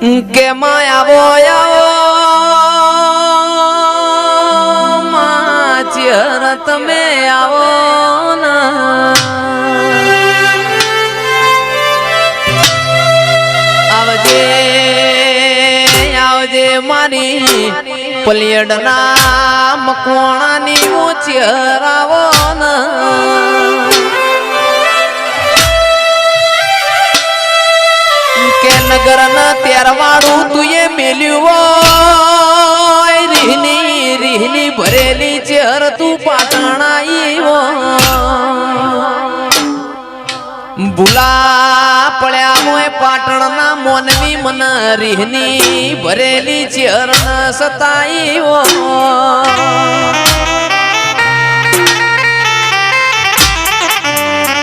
કે માયાવો આવો માચર તમે આવો આવજે આવજે મારી પલિયડના મકવાણાની ઉચર આવો ના. નગર ના તેરવાડું તું એ મેલ્યું રીહની રીહની ભરેલી ચેર તું પાટણ ભૂલા પડ્યા હોય પાટણના મોનવી મન રીહની ભરેલી ચેર ન સતાઈ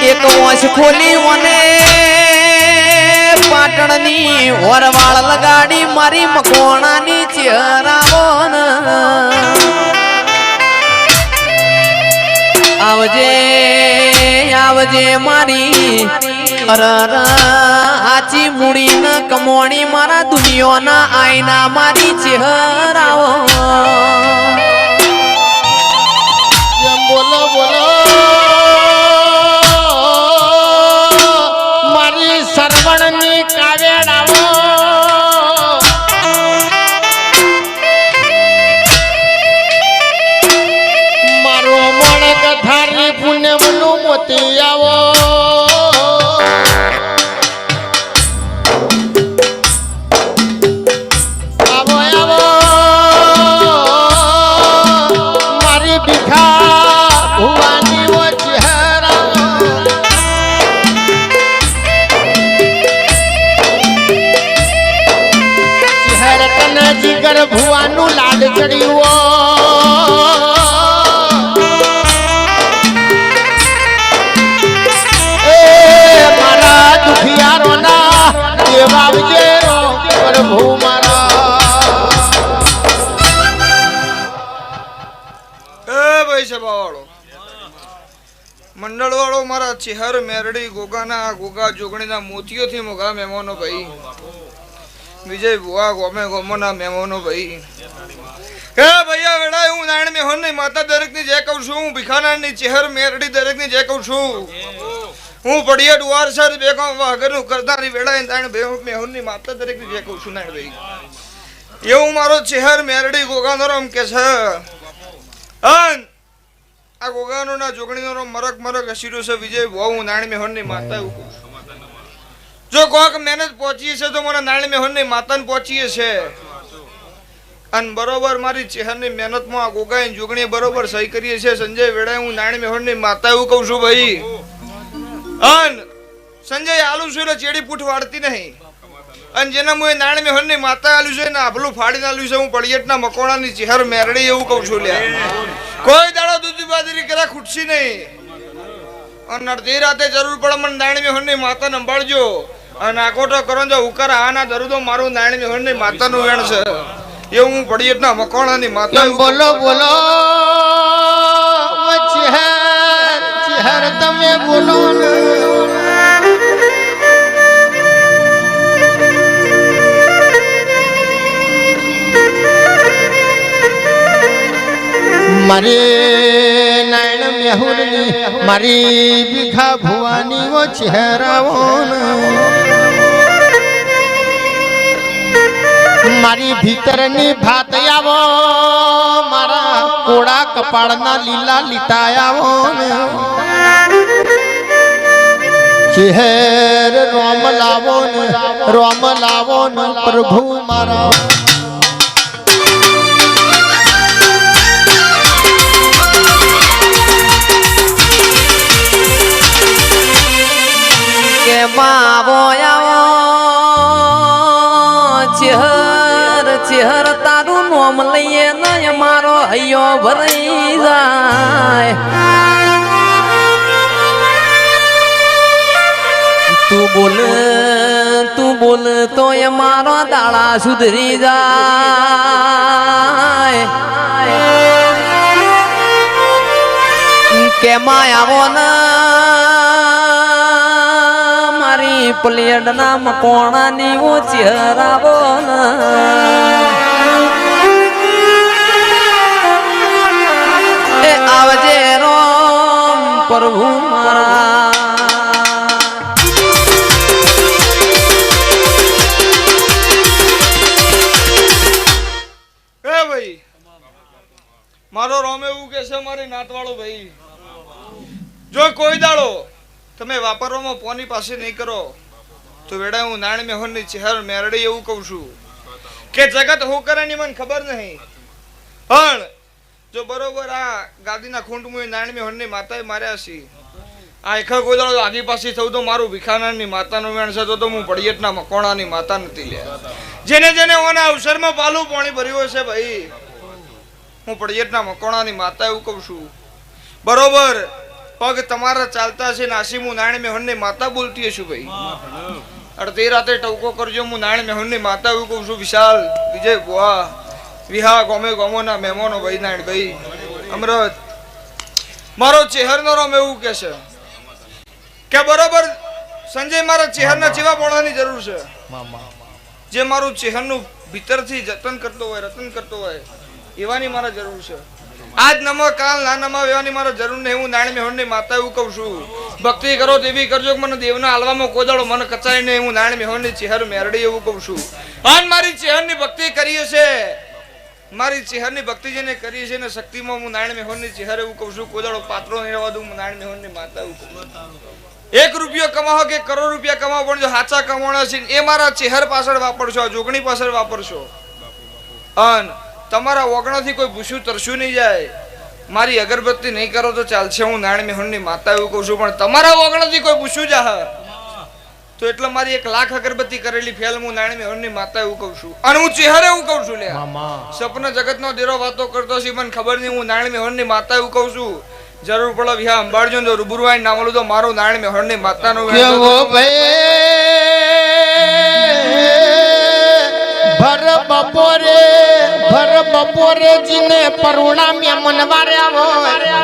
એક વોશ ખોલી મને પાટણની ઓરવાળ લગાડી મારી મકોણાની ચહેરાવો આવજે આવજે મારી આચી મૂડી ન કમોણી મારા દુનિયાના આઈના મારી ચહેરાવો ચેહર મેરડી ગોગાના, ગોગા જોગણીના મોતીઓથી મોગા મહેમાનો ભાઈ. વિજય ભુવા ગોમે ગોમોના મહેમાનો ભાઈ. હે ભૈયા વેડા હું નારાયણ મેહોનની માતા દરેકની જય કહું છું, હું ભિખાના ની ચેહર મેરડી દરેકની જય કહું છું. હું પડિયા ડુવાર સર બેગમ વાગરનું કરતાની વેડા નારાયણ મેહોનની માતા દરેકની જય કહું છું, નારાયણ ભાઈ. એવું મારો ચેહર મેરડી ગોગાનો રમ કે છે. અન આ ગોગાનો ના જોગણીનો મરક મરક હસીરો છે વિજય. વહુ નારાયણ મેહોનની માતા એવું જો કોક મહેનત પહોંચી છે તો મને નાણી મેહોનની માતાને પહોંચીએ છે. અને બરોબર મારી ચહેરની મહેનતમાં આ ગોગાઈ જોગણી બરોબર સહી કરીએ છે સંજય વેડાય હું નાણી મેહોનની માતા એવું કહું છું ભાઈ. અન સંજય આલુ છું એટલે ચેડી પૂઠ વાળતી નહીં. અને જેના મુએ નાણ મેહોનની માતા આલ્યું છે ને આભલું ફાડીને આલ્યું છે હું પડિયટના મકોણાની ચહેર મેરડી એવું કહું છું લ્યા. કોઈ દાડો દૂધી બાજરી કરા ખૂટશી નહીં. અને અડધી રાતે જરૂર પડે મને નાણ મેહોનની માતા સંભાળજો. અને આકોટો કરો જો ઉકર આના દરુદો મારું નાણ મેહોનની માતાનું વેણ છે. એવું હું પડિયટના મકોણાની માતા બોલો બોલો ચહેર ચહેર તમે બોલો મારી નાયણ મેહુરની મારી ભીખા ભુવાની વો ચહેરાઓ મારી ભીતરની ભાત આવો મારા કોડા કપાળના લીલા લીટાયાવો ચહેર રોમ લાવો ને, રોમ લાવો ને પ્રભુ મારા. માવો આવો. ચેહર ચેહર તારું નોમ લઈએ નય મારો હૈયો ભરાઈ જાય. તું બોલ તું બોલ તો એ મારો દાડા સુધરી જાય. કે માયાવો ની પ્લેડ ના ની ઊંચી હરાવો. આવજે રોમ પ્રભુ મારા. મારો રોમે એવું કે છે, મારી નાટવાળો ભાઈ. જો કોઈ દાડો તમે વાપરવામાં પોની પાસે નહીં કરો. તો વેડા હું નાણ મેહોનની ચહેર મેરડી એવું કહું છું કે જગત હું કરે મને ખબર નહીં. પણ જો બરોબર આ ગાદીના ખૂંટ મુએ નાણ મેહોનની માતાએ માર્યા છે, આ એખા કોઈ દાડો પાસે થયું તો મારું ભિખાનાની માતાનો વેણ છે તો તો હું પડિયટના મકોણાની માતા નથી લે જેને જેને ઓના અવસરમાં પાલું પાણી ભર્યું હશે ભાઈ, હું પડિયટના મકોણાની માતા એવું કહું છું. બરોબર પગ તમારા ચાલતા છે નાસી હું નાણ મેહોનની માતા બોલતી હશું ભાઈ. અડધી રાતે ટવકો કરજો હું નાણ મેહોનની માતા એવું કહું છું, વિશાલ, વિજય બુઆ વિહા, ગોમે ગોમોના મહેમાનો ભાઈ, નાણ ભાઈ. અમરત મારો ચહેરનો રમ એવું કે છે. કે બરોબર, સંજય મારા ચહેરના ચેવા પોણાની જરૂર છે. જે મારું ચહેરનું ભીતરથી જતન કરતો હોય, રતન કરતો હોય, એવાની મારા જરૂર છે. આજ નમો કાલ, ના નમો વેવાની મારો જરૂર નહીં, હું નાણી મેહોણની માતા એવું કહું છું. ભક્તિ કરો તેવી કરજો કે મને દેવના હાલવામાં કોદાળો, મન કચાય નહીં, હું નાણી મેહોણની ચહેર મેરડી એવું કહું છું. અન મારી ચહેરની ભક્તિ કરીએ છે. મારી ચહેરની ભક્તિ જેને કરી છે ને શક્તિમાં હું નારાયણ મેહોરની ચહેર એવું કહું છું. કોદાળો પાત્રો નહીં રહેવા દઉં, હું નારાયણ મેહોરની માતા એવું કહું એક રૂપિયો કમાવો કે કરોડ રૂપિયા કમાવો, પણ જો સાચા કમાણા છે એ મારા ચહેર પાછળ વાપરશો, આ જોગણી પાછળ વાપરશો. અન તમારા ઓગણાથી કોઈ પૂછ્યું તરશું નહીં જાય. મારી અગરબત્તી નહીં કરો તો ચાલશે. હું નારાયણ મેહોરની માતા એવું કહું છું પણ તમારા ઓગણાથી કોઈ પૂછ્યું જા તો એટલે મારી એક લાખ અગરબત્તી કરેલી ફેલ હું નારાયણ મેહોરની માતા એવું કહું છું. અને હું ચહેરે એવું કહું છું લે સપના જગતનો દેરો વાતો કરતો છે મને ખબર નહીં હું નારાયણ મેહોરની માતા એવું કહું છું. જરૂર પડે વિહા અંબાડજો રૂબરૂ આવીને નામ તો મારું નારાયણ મેહોરની માતાનું કેવો ભાઈ? ભર બપોરે ભર બપોરે જીને પરુણા મેમન વાર્યા હોય.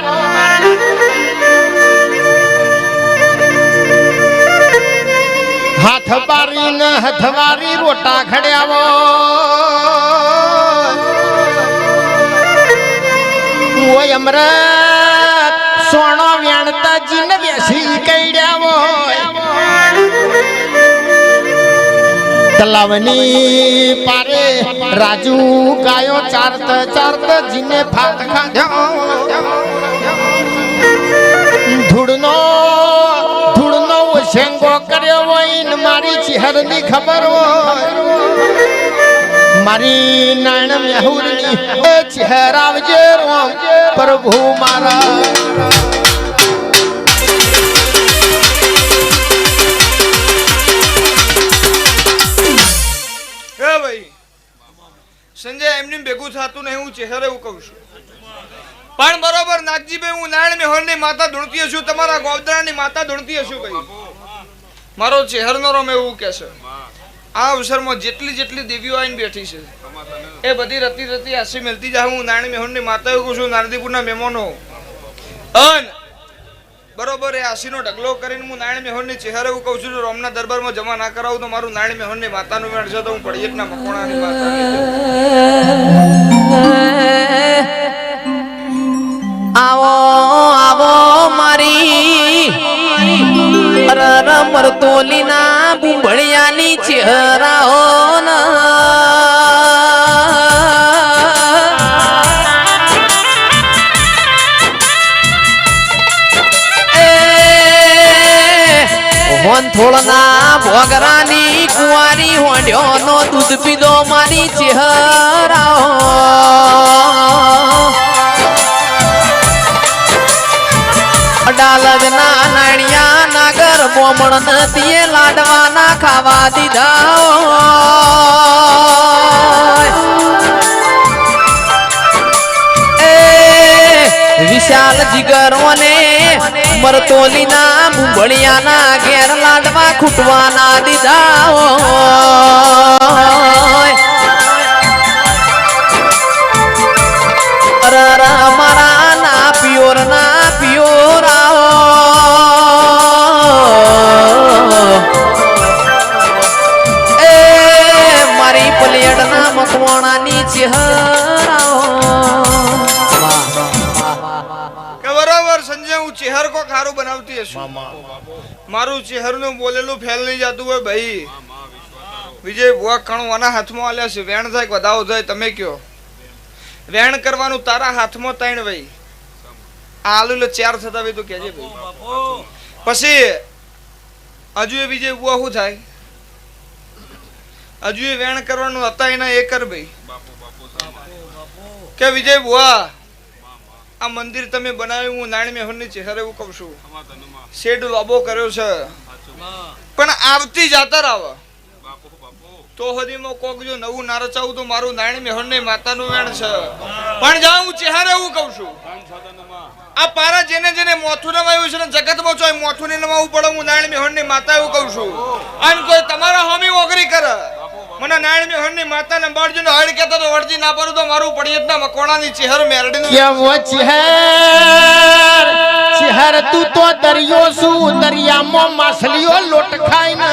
હાથ બારીને હથવારી રોટા ખડ્યા હોય. અમરત સોનો વ્યાણતા જીને બેસી કઈડ્યા હોય. તલાવની પારે રાજુ ગાયો ચારત ચારત, જીને ભાત ખાધ્યો ધૂળનો ધૂળનો શેંગો કર્યો હોય મારી ચહેરની ખબર હોય. મારી નાણ મેહુરની એ ચહેરાવજે રોમ, પ્રભુ મારા. સંજય એમની ભેગું થતું નહીં, હું ચહેરે એવું કહું છું. પણ બરોબર, નાગજીભાઈ, હું નારાયણ મેહોરની માતા ધૂણતી હશું તમારા ગોવદરાની માતા ધૂણતી હશું ભાઈ. મારો ચહેરનો રમ એવું કે છે. આ અવસરમાં જેટલી જેટલી દેવીઓ આવીને બેઠી છે, એ બધી રતી રતી આશી મેલતી જાય હું નારાયણ મેહોરની માતા એવું કહું છું, નારદીપુરના મહેમાનો. અન બરોબર એ આશીનો ઢગલો કરીને હું નારાયણ મેહોરની ચહેરે એવું કહું છું રોમના દરબારમાં જમા ના કરાવું તો મારું નારાયણ મેહોરની માતાનું વેણ છે તો હું પડિયટના મકોણાની માતા આવો આવો મારી અરર મરતોલીના બુંભળિયાની ચહેરાઓ. વંથોળના ભોગરાની કુંવારી હોંડ્યોનો દૂધ પીધો મારી ચહેરાઓ. ડાલગના નાણિયા નાગર બોમણ નદીએ લાડવાના ખાવા દીધા. વિશાલ જીગરોને મરતોલીના મુંબળિયાના ઘેર લાડવા ખૂટવાના દીધા કે બરાબર સંજય હું ચહેર કો ખારું બનાવતી હશું. મારું ચહેરનું બોલેલું ફેલ નહીં જતું હોય ભાઈ. વિજય ભુવા આના હાથમાં આલ્યા છે. વેણ થાય વધાવો થાય તમે કયો વેણ કરવાનું તારા હાથમાં તાણ ભાઈ આ આલુ લે ચાર થતા ભાઈ તો કહેજે ભાઈ. પછી હજુ એ વિજય બુઆ શું થાય? હજુ એ વેણ કરવાનું હતા એના એ કર ભાઈ. કે વિજય બુઆ આ મંદિર તમે બનાવ્યું હું નારાયણ મેહરની ચહેરે એવું કહું છું શેડ લોબો કર્યો છે. પણ આવતી જાતા રાવ તો હદીમાં કોક જો નવું ના રચાવું તો મારું નારાયણ મેહર ને માતાનું વેણ છે. પણ જા હું ચહેરે એવું કહું છું આ પારા જેને જેને મોથું નવાયું છે ને જગતમાં ચોય મોથું ને નવાવું પડે હું નારાયણ મેહરની માતા એવું કહું છું. અને કોઈ તમારા હોમી ઓગરી કરે. મને નારાયણ મેહરની માતા ને હળ કહેતો તો વળજી ના પડું તો મારું પડિયત ના મકોણાની ચહેર મેરડી કેવો ચહેર ચહેર તું તો દરિયો શું દરિયામાં માછલીઓ લોટ ખાઈ ને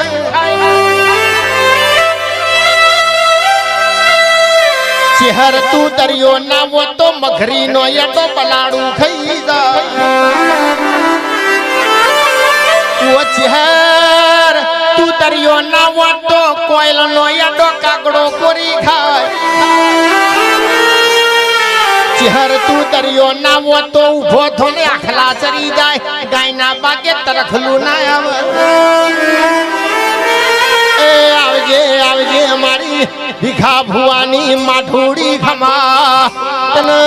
ચહેર તું દરિયો ના હો તો મઘરી નો યટો પલાડું ખાઈ જાય. ચહેર, તું દરિયો ના હો તો કોયલ નો યટો કાગડો કોરી ખાય. ચહેર તું દરિયો નાવો તો ઊભો થોને આખલા ચરી જાય. ગાયના બાગે તરખલું ના આવે. એ આવજે આવજે મારી ભીખા ભુવાની માઠુડી ખમા. તને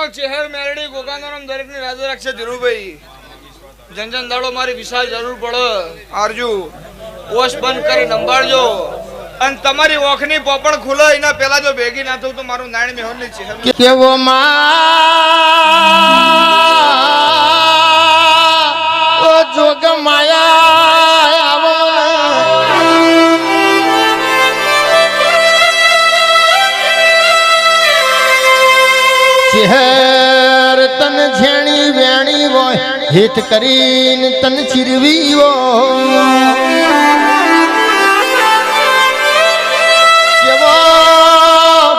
મારો ચહેર મેરડી ગોગાનોરમ દરેકની રાજ રાખશે ધીરુભાઈ. જન જન દાડો મારી વિશાળ જરૂર પડે. આરજુ, ઓશ બંધ કરી નંબાળજો અને તમારી ઓખની પોપડ ખુલે, એના પેલા જો ભેગી ના થવું તો મારું નાયણ મેહોરની ચહેર કેવો માં હિત કરીને તન ચીરવીઓ. કેવો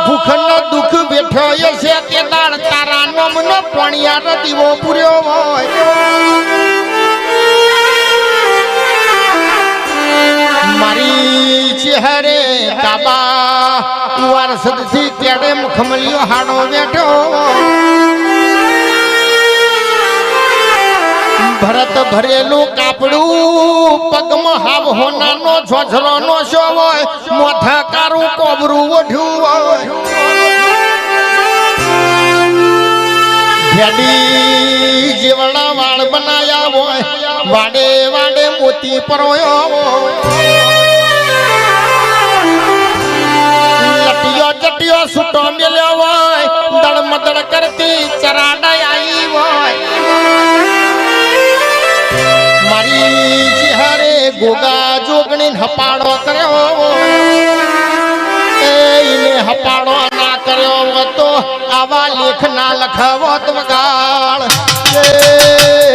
ભૂખનો દુઃખ બેઠો છે તે દાળ તારા નમનો પણિયાર દીવો પૂર્યો હોય. મારી ચહેરે કાબા વારસદથી તેડે મુખમલિયો હાડો બેઠો ભરત ભરેલું કાપડું, પગમાં હાવ હોનાનો, ઝોઝરોનો શો હોય મોથા કારું કોબરું ઓઢ્યું હોય. જેવડા વાળ બનાયા હોય, વાડે વાડે મોતી પરોયો લટિયો ચટિયો છૂટો મેલ્યો હોય દળ મદળ કરતી ચરાડાઈ આવી હોય. ચહેરે ગોગા જોગણી હપાડો કર્યો. એ ઈને હપાડો ના કર્યો તો આવા લેખ ના લખાવો તો એ